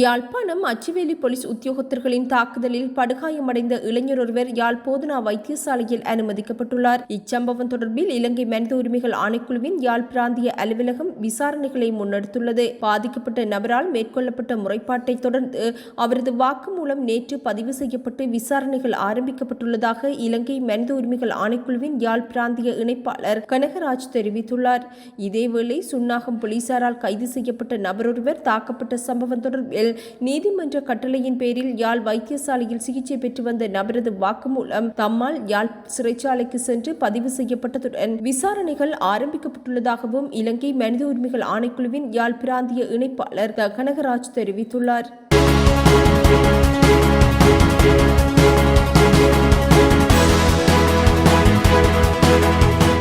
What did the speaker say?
யாழ்ப்பாணம் அச்சுவேலி police உத்தியோகத்தர்களின் தாக்குதலில் படுகாயமடைந்த இளைஞர் ஒருவர் யாழ் போதனா வைத்தியசாலையில் அனுமதிக்கப்பட்டுள்ளார். இச்சம்பவம் தொடர்பில் இலங்கை மனித உரிமைகள் ஆணைக்குழுவின் யாழ் பிராந்திய அலுவலகம் விசாரணைகளை முன்னெடுத்துள்ளது. பாதிக்கப்பட்ட நபரால் மேற்கொள்ளப்பட்ட முறைப்பாட்டை தொடர்ந்து அவரது வாக்குமூலம் நேற்று பதிவு செய்யப்பட்டு விசாரணைகள் ஆரம்பிக்கப்பட்டுள்ளதாக இலங்கை மனித உரிமைகள் ஆணைக்குழுவின் யாழ் பிராந்திய இணைப்பாளர் கனகராஜ் தெரிவித்துள்ளார். இதேவேளை சுன்னாகம் போலீசாரால் கைது செய்யப்பட்ட நபரொருவர் தாக்கப்பட்ட சம்பவம் தொடர்பில் நீதிமன்ற கட்டளையின் பேரில் யாழ் வைத்தியசாலையில் சிகிச்சை பெற்று வந்த நபரது வாக்குமூலம் தம்மால் யாழ் சிறைச்சாலைக்கு சென்று பதிவு செய்யப்பட்டதுடன் விசாரணைகள் ஆரம்பிக்கப்பட்டுள்ளதாகவும் இலங்கை மனித உரிமைகள் ஆணைக்குழுவின் யாழ் பிராந்திய இணைப்பாளர் கனகராஜ் தெரிவித்துள்ளார்.